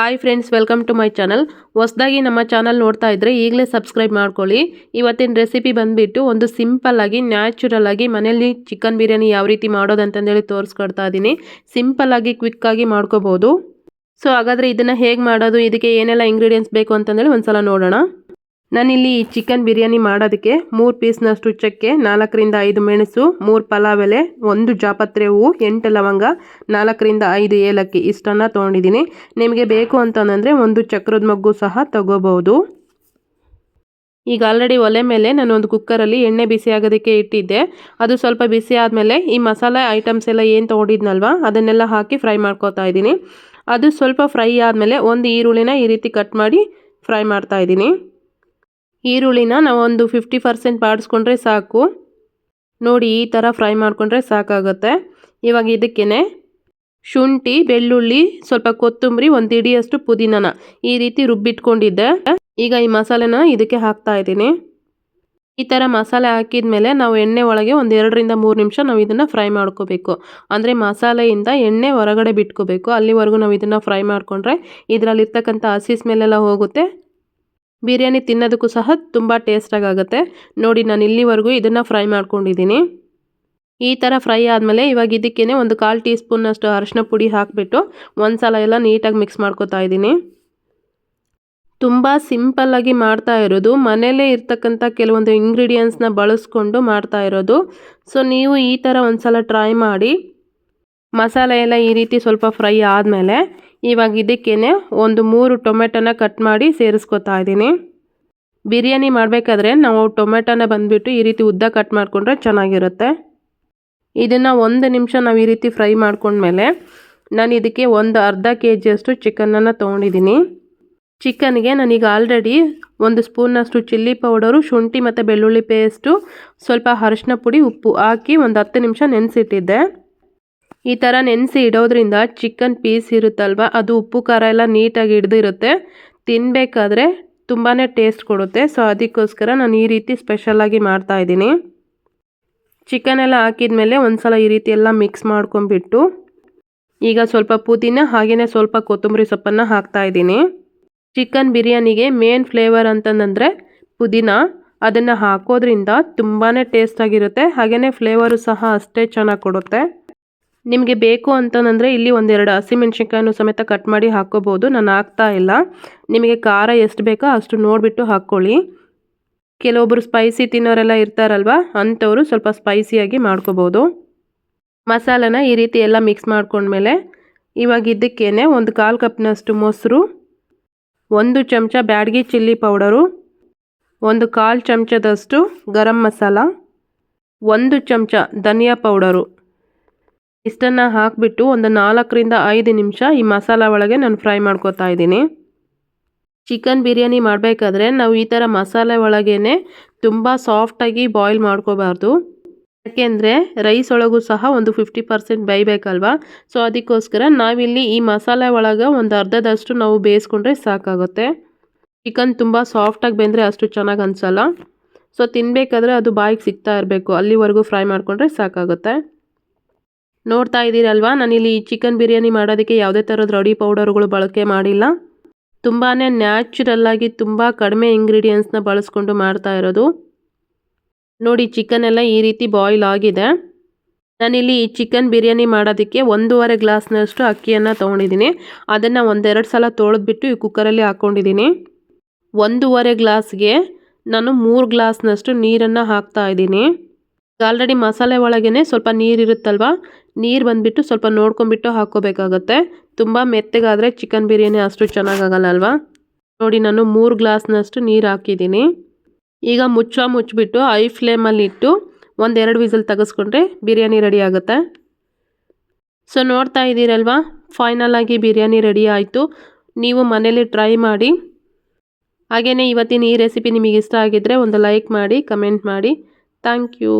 Hi friends welcome to my channel ಹೊಸದಾಗಿ ನಮ್ಮ channel ನೋಡ್ತಾ ಇದ್ರೆ ಈಗಲೇ ಸಬ್ಸ್ಕ್ರೈಬ್ ಮಾಡ್ಕೊಳ್ಳಿ. ಇವತ್ತಿನ ರೆಸಿಪಿ ಬಂದುಬಿಟ್ಟು ಒಂದು ಸಿಂಪಲ್ ಆಗಿ ನ್ಯಾಚುರಲ್ ಆಗಿ ಮನೆಯಲ್ಲಿ ಚಿಕನ್ ಬಿರಿಯಾನಿ ಯಾವ ರೀತಿ ಮಾಡೋದು ಅಂತಂದೇಳಿ ತೋರಿಸ್ಕೊಡ್ತಾ ಇದ್ದೀನಿ ಸಿಂಪಲ್ ಆಗಿ ಕ್ವಿಕ್ ಆಗಿ ಮಾಡ್ಕೋಬೋದು. ಸೊ ಹಾಗಾದರೆ ಇದನ್ನು ಹೇಗೆ ಮಾಡೋದು, ಇದಕ್ಕೆ ಏನೆಲ್ಲ ಇಂಗ್ರೀಡಿಯೆಂಟ್ಸ್ ಬೇಕು ಅಂತಂದೇಳಿ ಒಂದು ಸಲ ನೋಡೋಣ. ನಾನಿಲ್ಲಿ ಚಿಕನ್ ಬಿರಿಯಾನಿ ಮಾಡೋದಕ್ಕೆ ಮೂರು ಪೀಸ್ನಷ್ಟು ಚಕ್ಕೆ ನಾಲ್ಕರಿಂದ ಐದು ಮೆಣಸು, ಮೂರು ಪಲಾವ್ ಎಲೆ ಒಂದು ಜಾಪತ್ರೆ ಹೂವು, ಎಂಟು ಲವಂಗ, ನಾಲ್ಕರಿಂದ ಐದು ಏಲಕ್ಕಿ ಇಷ್ಟನ್ನು ತೊಗೊಂಡಿದ್ದೀನಿ. ನಿಮಗೆ ಬೇಕು ಅಂತಂದರೆ ಒಂದು ಚಕ್ರದ ಮಗ್ಗು ಸಹ ತಗೋಬಹುದು. ಈಗ ಆಲ್ರೆಡಿ ಒಲೆ ಮೇಲೆ ನಾನು ಒಂದು ಕುಕ್ಕರಲ್ಲಿ ಎಣ್ಣೆ ಬಿಸಿ ಆಗೋದಕ್ಕೆ ಇಟ್ಟಿದ್ದೆ. ಅದು ಸ್ವಲ್ಪ ಬಿಸಿ ಆದಮೇಲೆ ಈ ಮಸಾಲೆ ಐಟಮ್ಸ್ ಎಲ್ಲ ಏನು ತೊಗೊಂಡಿದ್ನಲ್ವ, ಅದನ್ನೆಲ್ಲ ಹಾಕಿ ಫ್ರೈ ಮಾಡ್ಕೋತಾ ಇದ್ದೀನಿ. ಅದು ಸ್ವಲ್ಪ ಫ್ರೈ ಆದಮೇಲೆ ಒಂದು ಈರುಳ್ಳಿನ ಈ ರೀತಿ ಕಟ್ ಮಾಡಿ ಫ್ರೈ ಮಾಡ್ತಾ ಇದ್ದೀನಿ. ಈರುಳ್ಳಿನ ನಾವು ಒಂದು ಫಿಫ್ಟಿ ಪರ್ಸೆಂಟ್ ಬಾಡಿಸ್ಕೊಂಡ್ರೆ ಸಾಕು. ನೋಡಿ, ಈ ಥರ ಫ್ರೈ ಮಾಡಿಕೊಂಡ್ರೆ ಸಾಕಾಗುತ್ತೆ. ಇವಾಗ ಇದಕ್ಕೇ ಶುಂಠಿ, ಬೆಳ್ಳುಳ್ಳಿ, ಸ್ವಲ್ಪ ಕೊತ್ತಂಬರಿ, ಒಂದು ಇಡಿಯಷ್ಟು ಪುದೀನನ ಈ ರೀತಿ ರುಬ್ಬಿಟ್ಕೊಂಡಿದ್ದೆ. ಈಗ ಈ ಮಸಾಲೆನ ಇದಕ್ಕೆ ಹಾಕ್ತಾ ಇದ್ದೀನಿ. ಈ ಥರ ಮಸಾಲೆ ಹಾಕಿದ ಮೇಲೆ ನಾವು ಎಣ್ಣೆ ಒಳಗೆ ಒಂದು ಎರಡರಿಂದ ಮೂರು ನಿಮಿಷ ನಾವು ಇದನ್ನು ಫ್ರೈ ಮಾಡ್ಕೋಬೇಕು. ಅಂದರೆ ಮಸಾಲೆಯಿಂದ ಎಣ್ಣೆ ಹೊರಗಡೆ ಬಿಟ್ಕೋಬೇಕು. ಅಲ್ಲಿವರೆಗೂ ನಾವು ಇದನ್ನು ಫ್ರೈ ಮಾಡಿಕೊಂಡ್ರೆ ಇದರಲ್ಲಿರ್ತಕ್ಕಂಥ ಹಸಿ ಸ್ಮೆಲ್ಲೆಲ್ಲ ಹೋಗುತ್ತೆ. ಬಿರಿಯಾನಿ ತಿನ್ನೋದಕ್ಕೂ ಸಹ ತುಂಬ ಟೇಸ್ಟಾಗಿ ಆಗುತ್ತೆ ನೋಡಿ, ನಾನು ಇಲ್ಲಿವರೆಗೂ ಇದನ್ನು ಫ್ರೈ ಮಾಡ್ಕೊಂಡಿದ್ದೀನಿ. ಈ ಥರ ಫ್ರೈ ಆದಮೇಲೆ ಇವಾಗ ಇದಕ್ಕೇ ಒಂದು ಕಾಲು ಟೀ ಸ್ಪೂನಷ್ಟು ಅರಶಿನ ಪುಡಿ ಹಾಕಿಬಿಟ್ಟು ಒಂದು ಸಲ ಎಲ್ಲ ನೀಟಾಗಿ ಮಿಕ್ಸ್ ಮಾಡ್ಕೋತಾ ಇದ್ದೀನಿ. ತುಂಬ ಸಿಂಪಲ್ಲಾಗಿ ಮಾಡ್ತಾ ಇರೋದು. ಮನೆಯಲ್ಲೇ ಇರ್ತಕ್ಕಂಥ ಕೆಲವೊಂದು ಇಂಗ್ರೀಡಿಯೆಂಟ್ಸ್ನ ಬಳಸ್ಕೊಂಡು ಮಾಡ್ತಾ ಇರೋದು. ಸೊ ನೀವು ಈ ಥರ ಒಂದು ಸಲ ಟ್ರೈ ಮಾಡಿ. ಮಸಾಲೆ ಎಲ್ಲ ಈ ರೀತಿ ಸ್ವಲ್ಪ ಫ್ರೈ ಆದಮೇಲೆ ಇವಾಗ ಇದಕ್ಕೇನೆ ಒಂದು ಮೂರು ಟೊಮೆಟೊನ ಕಟ್ ಮಾಡಿ ಸೇರಿಸ್ಕೊತಾ ಇದ್ದೀನಿ. ಬಿರಿಯಾನಿ ಮಾಡಬೇಕಾದ್ರೆ ನಾವು ಟೊಮೆಟೊನ ಬಂದುಬಿಟ್ಟು ಈ ರೀತಿ ಉದ್ದ ಕಟ್ ಮಾಡಿಕೊಂಡ್ರೆ ಚೆನ್ನಾಗಿರುತ್ತೆ. ಇದನ್ನು ಒಂದು ನಿಮಿಷ ನಾವು ಈ ರೀತಿ ಫ್ರೈ ಮಾಡ್ಕೊಂಡ್ಮೇಲೆ ನಾನು ಇದಕ್ಕೆ ಒಂದು ಅರ್ಧ ಕೆ ಜಿಯಷ್ಟು ಚಿಕನನ್ನು ತೊಗೊಂಡಿದ್ದೀನಿ. ಚಿಕನ್ಗೆ ನಾನೀಗ ಆಲ್ರೆಡಿ ಒಂದು ಸ್ಪೂನಷ್ಟು ಚಿಲ್ಲಿ ಪೌಡರು, ಶುಂಠಿ ಮತ್ತು ಬೆಳ್ಳುಳ್ಳಿ ಪೇಸ್ಟು, ಸ್ವಲ್ಪ ಅರಿಶಿನ ಪುಡಿ, ಉಪ್ಪು ಹಾಕಿ ಒಂದು ಹತ್ತು ನಿಮಿಷ ನೆನೆಸಿಟ್ಟಿದ್ದೆ. ಈ ಥರ ನೆನೆಸಿ ಇಡೋದ್ರಿಂದ ಚಿಕನ್ ಪೀಸ್ ಇರುತ್ತಲ್ವ? ಅದು ಉಪ್ಪು, ಖಾರ ಎಲ್ಲ ನೀಟಾಗಿ ಹಿಡ್ದಿರುತ್ತೆ. ತಿನ್ನಬೇಕಾದ್ರೆ ತುಂಬಾ ಟೇಸ್ಟ್ ಕೊಡುತ್ತೆ. ಸೊ, ಅದಕ್ಕೋಸ್ಕರ ನಾನು ಈ ರೀತಿ ಸ್ಪೆಷಲಾಗಿ ಮಾಡ್ತಾಯಿದ್ದೀನಿ ಚಿಕನ್ ಎಲ್ಲ ಹಾಕಿದ ಮೇಲೆ ಒಂದು ಸಲ ಈ ರೀತಿ ಎಲ್ಲ ಮಿಕ್ಸ್ ಮಾಡ್ಕೊಂಬಿಟ್ಟು ಈಗ ಸ್ವಲ್ಪ ಪುದೀನ ಹಾಗೆಯೇ ಸ್ವಲ್ಪ ಕೊತ್ತಂಬರಿ ಸೊಪ್ಪನ್ನು ಹಾಕ್ತಾಯಿದ್ದೀನಿ ಚಿಕನ್ ಬಿರಿಯಾನಿಗೆ ಮೇನ್ ಫ್ಲೇವರ್ ಅಂತಂದರೆ ಪುದೀನ. ಅದನ್ನು ಹಾಕೋದ್ರಿಂದ ತುಂಬಾ ಟೇಸ್ಟಾಗಿರುತ್ತೆ ಹಾಗೆಯೇ ಫ್ಲೇವರು ಸಹ ಅಷ್ಟೇ ಚೆನ್ನಾಗಿ ಕೊಡುತ್ತೆ. ನಿಮಗೆ ಬೇಕು ಅಂತಂದರೆ ಇಲ್ಲಿ ಒಂದೆರಡು ಹಸಿಮೆಣ್ಸಿನ್ಕಾಯನ್ನು ಸಮೇತ ಕಟ್ ಮಾಡಿ ಹಾಕ್ಕೋಬೋದು ನಾನು ಹಾಕ್ತಾ ಇಲ್ಲ. ನಿಮಗೆ ಖಾರ ಎಷ್ಟು ಬೇಕೋ ಅಷ್ಟು ನೋಡಿಬಿಟ್ಟು ಹಾಕ್ಕೊಳ್ಳಿ. ಕೆಲವೊಬ್ಬರು ಸ್ಪೈಸಿ ತಿನ್ನೋರೆಲ್ಲ ಇರ್ತಾರಲ್ವ? ಅಂಥವರು ಸ್ವಲ್ಪ ಸ್ಪೈಸಿಯಾಗಿ ಮಾಡ್ಕೋಬೋದು. ಮಸಾಲನ ಈ ರೀತಿ ಎಲ್ಲ ಮಿಕ್ಸ್ ಮಾಡ್ಕೊಂಡ್ಮೇಲೆ ಇವಾಗ ಇದಕ್ಕೇನೆ ಒಂದು ಕಾಲು ಕಪ್ನಷ್ಟು ಮೊಸರು, ಒಂದು ಚಮಚ ಬ್ಯಾಡಗಿ ಚಿಲ್ಲಿ ಪೌಡರು, ಒಂದು ಕಾಲು ಚಮಚದಷ್ಟು ಗರಂ ಮಸಾಲ, ಒಂದು ಚಮಚ ಧನಿಯಾ ಪೌಡರು. ಇಷ್ಟನ್ನು ಹಾಕಿಬಿಟ್ಟು ಒಂದು ನಾಲ್ಕರಿಂದ ಐದು ನಿಮಿಷ ಈ ಮಸಾಲ ಒಳಗೆ ನಾನು ಫ್ರೈ ಮಾಡ್ಕೋತಾ ಇದ್ದೀನಿ. ಚಿಕನ್ ಬಿರಿಯಾನಿ ಮಾಡಬೇಕಾದ್ರೆ ನಾವು ಈ ಥರ ಮಸಾಲೆ ಒಳಗೇ ತುಂಬ ಸಾಫ್ಟಾಗಿ ಬಾಯ್ಲ್ ಮಾಡ್ಕೋಬಾರ್ದು. ಯಾಕೆಂದರೆ ರೈಸ್ ಒಳಗೂ ಸಹ ಒಂದು ಫಿಫ್ಟಿ ಪರ್ಸೆಂಟ್ ಬೇಯಬೇಕಲ್ವಾ? ಸೊ ಅದಕ್ಕೋಸ್ಕರ ನಾವಿಲ್ಲಿ ಈ ಮಸಾಲೆ ಒಳಗೆ ಒಂದು ಅರ್ಧದಷ್ಟು ನಾವು ಬೇಯಿಸ್ಕೊಂಡ್ರೆ ಸಾಕಾಗುತ್ತೆ. ಚಿಕನ್ ತುಂಬ ಸಾಫ್ಟಾಗಿ ಬೆಂದರೆ ಅಷ್ಟು ಚೆನ್ನಾಗಿ ಅನಿಸಲ್ಲ. ಸೊ ತಿನ್ನಬೇಕಾದ್ರೆ ಅದು ಬಾಯಿಗೆ ಸಿಗ್ತಾ ಇರಬೇಕು. ಅಲ್ಲಿವರೆಗೂ ಫ್ರೈ ಮಾಡಿಕೊಂಡ್ರೆ ಸಾಕಾಗುತ್ತೆ. ನೋಡ್ತಾ ಇದ್ದೀರಲ್ವಾ? ನಾನಿಲ್ಲಿ ಚಿಕನ್ ಬಿರಿಯಾನಿ ಮಾಡೋದಕ್ಕೆ ಯಾವುದೇ ಥರದ ರೆಡಿ ಪೌಡರ್ಗಳು ಬಳಕೆ ಮಾಡಿಲ್ಲ. ತುಂಬಾ ನ್ಯಾಚುರಲ್ಲಾಗಿ ತುಂಬ ಕಡಿಮೆ ಇಂಗ್ರೀಡಿಯೆಂಟ್ಸ್ನ ಬಳಸ್ಕೊಂಡು ಮಾಡ್ತಾ ಇರೋದು. ನೋಡಿ ಚಿಕನ್ ಎಲ್ಲ ಈ ರೀತಿ ಬಾಯ್ಲ್ ಆಗಿದೆ. ನಾನಿಲ್ಲಿ ಈ ಚಿಕನ್ ಬಿರಿಯಾನಿ ಮಾಡೋದಕ್ಕೆ ಒಂದೂವರೆ ಗ್ಲಾಸ್ನಷ್ಟು ಅಕ್ಕಿಯನ್ನು ತೊಗೊಂಡಿದ್ದೀನಿ. ಅದನ್ನು ಒಂದೆರಡು ಸಲ ತೊಳೆದ್ಬಿಟ್ಟು ಈ ಕುಕ್ಕರಲ್ಲಿ ಹಾಕ್ಕೊಂಡಿದ್ದೀನಿ. ಒಂದೂವರೆ ಗ್ಲಾಸ್ಗೆ ನಾನು ಮೂರು ಗ್ಲಾಸ್ನಷ್ಟು ನೀರನ್ನು ಹಾಕ್ತಾ ಇದ್ದೀನಿ. ಆಲ್ರೆಡಿ ಮಸಾಲೆ ಒಳಗೇ ಸ್ವಲ್ಪ ನೀರಿರುತ್ತಲ್ವ ನೀರು ಬಂದುಬಿಟ್ಟು ಸ್ವಲ್ಪ ನೋಡ್ಕೊಂಬಿಟ್ಟು ಹಾಕ್ಕೋಬೇಕಾಗತ್ತೆ. ತುಂಬ ಮೆತ್ತಗಾದರೆ ಚಿಕನ್ ಬಿರಿಯಾನಿ ಅಷ್ಟು ಚೆನ್ನಾಗಾಗಲ್ಲ ಅಲ್ವಾ ನೋಡಿ, ನಾನು ಮೂರು ಗ್ಲಾಸ್ನಷ್ಟು ನೀರು ಹಾಕಿದ್ದೀನಿ. ಈಗ ಮುಚ್ಚ ಮುಚ್ಚಿಬಿಟ್ಟು ಐ ಫ್ಲೇಮಲ್ಲಿ ಇಟ್ಟು ಒಂದೆರಡು ವಿಸಲ್ ತೆಗೆಸ್ಕೊಂಡ್ರೆ ಬಿರಿಯಾನಿ ರೆಡಿ ಆಗುತ್ತೆ. ಸೊ ನೋಡ್ತಾ ಇದ್ದೀರಲ್ವಾ? ಫೈನಲ್ ಆಗಿ ಬಿರಿಯಾನಿ ರೆಡಿ ಆಯಿತು. ನೀವು ಮನೇಲಿ ಟ್ರೈ ಮಾಡಿ. ಹಾಗೆಯೇ ಇವತ್ತಿನ ಈ ರೆಸಿಪಿ ನಿಮಗೆ ಇಷ್ಟ ಆಗಿದ್ದರೆ ಒಂದು ಲೈಕ್ ಮಾಡಿ ಕಮೆಂಟ್ ಮಾಡಿ. Thank you